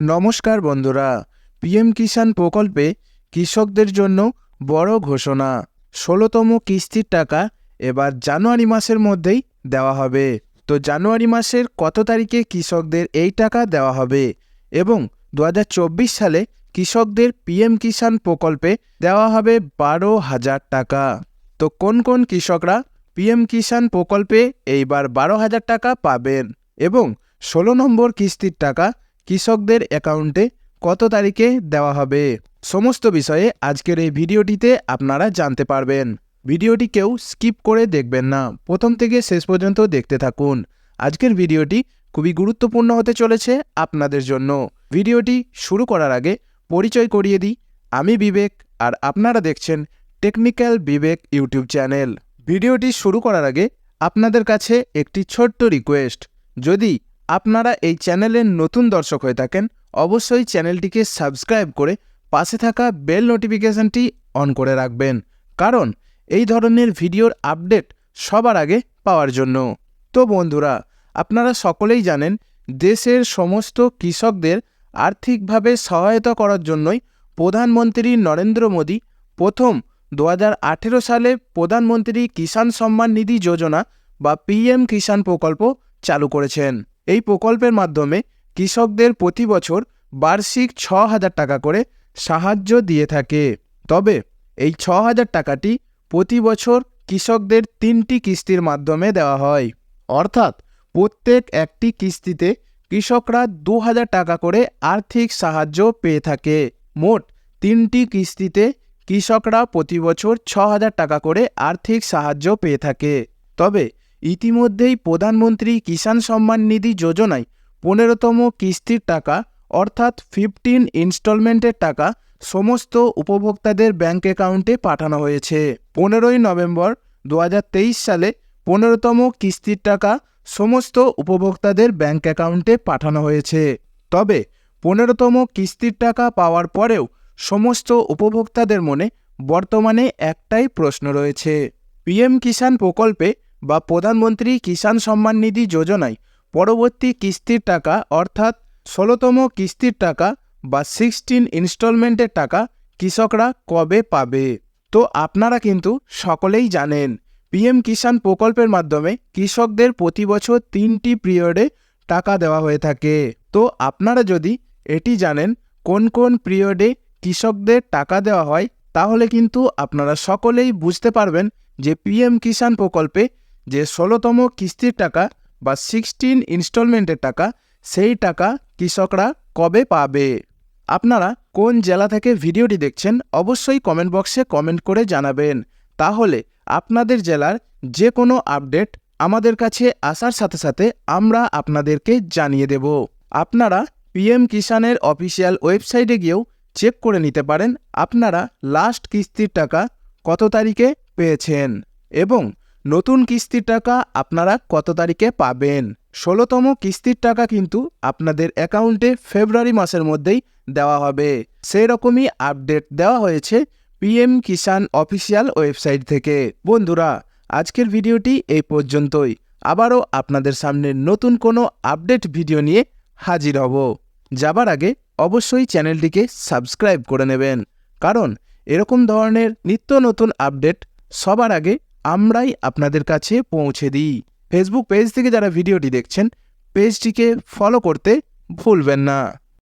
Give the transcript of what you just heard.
নমস্কার বন্ধুরা, পিএম কিষাণ প্রকল্পে কৃষকদের জন্য বড় ঘোষণা। ষোলোতম কিস্তির টাকা এবার জানুয়ারি মাসের মধ্যেই দেওয়া হবে। তো জানুয়ারি মাসের কত তারিখে কৃষকদের এই টাকা দেওয়া হবে? এবং দু হাজার চব্বিশ সালে কৃষকদের পিএম কিষাণ প্রকল্পে দেওয়া হবে বারো হাজার টাকা। তো কোন কোন কৃষকরা পিএম কিষাণ প্রকল্পে এইবার বারো হাজার টাকা পাবেন? এবং ষোলো নম্বর কিস্তির টাকা কৃষকদের অ্যাকাউন্টে কত তারিখে দেওয়া হবে? সমস্ত বিষয়ে আজকের এই ভিডিওটিতে আপনারা জানতে পারবেন। ভিডিওটি কেউ স্কিপ করে দেখবেন না। প্রথম থেকে শেষ পর্যন্ত দেখতে থাকুন। আজকের ভিডিওটি খুবই গুরুত্বপূর্ণ হতে চলেছে আপনাদের জন্য। ভিডিওটি শুরু করার আগে পরিচয় করিয়ে দিই। আমি বিবেক আর আপনারা দেখছেন টেকনিক্যাল বিবেক ইউটিউব চ্যানেল। ভিডিওটি শুরু করার আগে আপনাদের কাছে একটি ছোট্ট রিকোয়েস্ট। যদি আপনারা এই চ্যানেলের নতুন দর্শক হয়ে থাকেন, অবশ্যই চ্যানেলটিকে সাবস্ক্রাইব করে পাশে থাকা বেল নোটিফিকেশনটি অন করে রাখবেন। কারণ এই ধরনের ভিডিওর আপডেট সবার আগে পাওয়ার জন্য। তো বন্ধুরা, আপনারা সকলেই জানেন, দেশের সমস্ত কৃষকদের আর্থিকভাবে সহায়তা করার জন্যই প্রধানমন্ত্রী নরেন্দ্র মোদী প্রথম দু হাজার আঠেরো সালে প্রধানমন্ত্রী কিষাণ সম্মান নিধি যোজনা বা পিএম কিষাণ প্রকল্প চালু করেছেন। এই প্রকল্পের মাধ্যমে কৃষকদের প্রতি বছর বার্ষিক ছ হাজার টাকা করে সাহায্য দিয়ে থাকে। তবে এই ছ হাজার টাকাটি প্রতি বছর কৃষকদের তিনটি কিস্তির মাধ্যমে দেওয়া হয়। অর্থাৎ প্রত্যেক একটি কিস্তিতে কৃষকরা দু হাজার টাকা করে আর্থিক সাহায্য পেয়ে থাকে। মোট তিনটি কিস্তিতে কৃষকরা প্রতি বছর ছ হাজার টাকা করে আর্থিক সাহায্য পেয়ে থাকে। তবে ইতিমধ্যেই প্রধানমন্ত্রী কিষাণ সম্মান নিধি যোজনায় পনেরোতম কিস্তির টাকা, অর্থাৎ ফিফটিন ইনস্টলমেন্টের টাকা, সমস্ত উপভোক্তাদের ব্যাঙ্ক অ্যাকাউন্টে পাঠানো হয়েছে। পনেরোই নভেম্বর দু হাজার তেইশ সালে পনেরোতম কিস্তির টাকা, সমস্ত উপভোক্তাদের ব্যাঙ্ক অ্যাকাউন্টে পাঠানো হয়েছে। তবে পনেরোতম কিস্তির টাকা পাওয়ার পরেও সমস্ত উপভোক্তাদের মনে বর্তমানে একটাই প্রশ্ন রয়েছে। পিএম কিষাণ প্রকল্পে বা প্রধানমন্ত্রী কিষাণ সম্মান নিধি যোজনায় পরবর্তী কিস্তির টাকা অর্থাৎ ষোলোতম কিস্তির টাকা বা সিক্সটিন ইনস্টলমেন্টের টাকা কৃষকরা কবে পাবে? তো আপনারা কিন্তু সকলেই জানেন, পিএম কিষাণ প্রকল্পের মাধ্যমে কৃষকদের প্রতি বছর তিনটি পিরিয়ডে টাকা দেওয়া হয়ে থাকে। তো আপনারা যদি এটি জানেন, কোন কোন পিরিয়ডে কৃষকদের টাকা দেওয়া হয়, তাহলে কিন্তু আপনারা সকলেই বুঝতে পারবেন যে পিএম কিষাণ প্রকল্পে যে ষোলোতম কিস্তির টাকা বা সিক্সটিন ইনস্টলমেন্টের টাকা, সেই টাকা কৃষকরা কবে পাবে? আপনারা কোন জেলা থেকে ভিডিওটি দেখছেন অবশ্যই কমেন্ট বক্সে কমেন্ট করে জানাবেন। তাহলে আপনাদের জেলার যে কোনো আপডেট আমাদের কাছে আসার সাথে সাথে আমরা আপনাদেরকে জানিয়ে দেব। আপনারা পিএম কিষাণের অফিসিয়াল ওয়েবসাইটে গিয়েও চেক করে নিতে পারেন আপনারা লাস্ট কিস্তির টাকা কত তারিখে পেয়েছেন। এবং নতুন কিস্তির টাকা আপনারা কত তারিখে পাবেন? ষোলোতম কিস্তির টাকা কিন্তু আপনাদের অ্যাকাউন্টে ফেব্রুয়ারি মাসের মধ্যেই দেওয়া হবে। সেই রকমই আপডেট দেওয়া হয়েছে পিএম কিষাণ অফিসিয়াল ওয়েবসাইট থেকে। বন্ধুরা, আজকের ভিডিওটি এই পর্যন্তই। আবারও আপনাদের সামনে নতুন কোনো আপডেট ভিডিও নিয়ে হাজির হব। যাবার আগে অবশ্যই চ্যানেলটিকে সাবস্ক্রাইব করে নেবেন। কারণ এরকম ধরনের নিত্য নতুন আপডেট সবার আগে আমরাই আপনাদের কাছে পৌঁছে দিই। ফেসবুক পেজ থেকে যারা ভিডিওটি দেখছেন পেজটিকে ফলো করতে ভুলবেন না।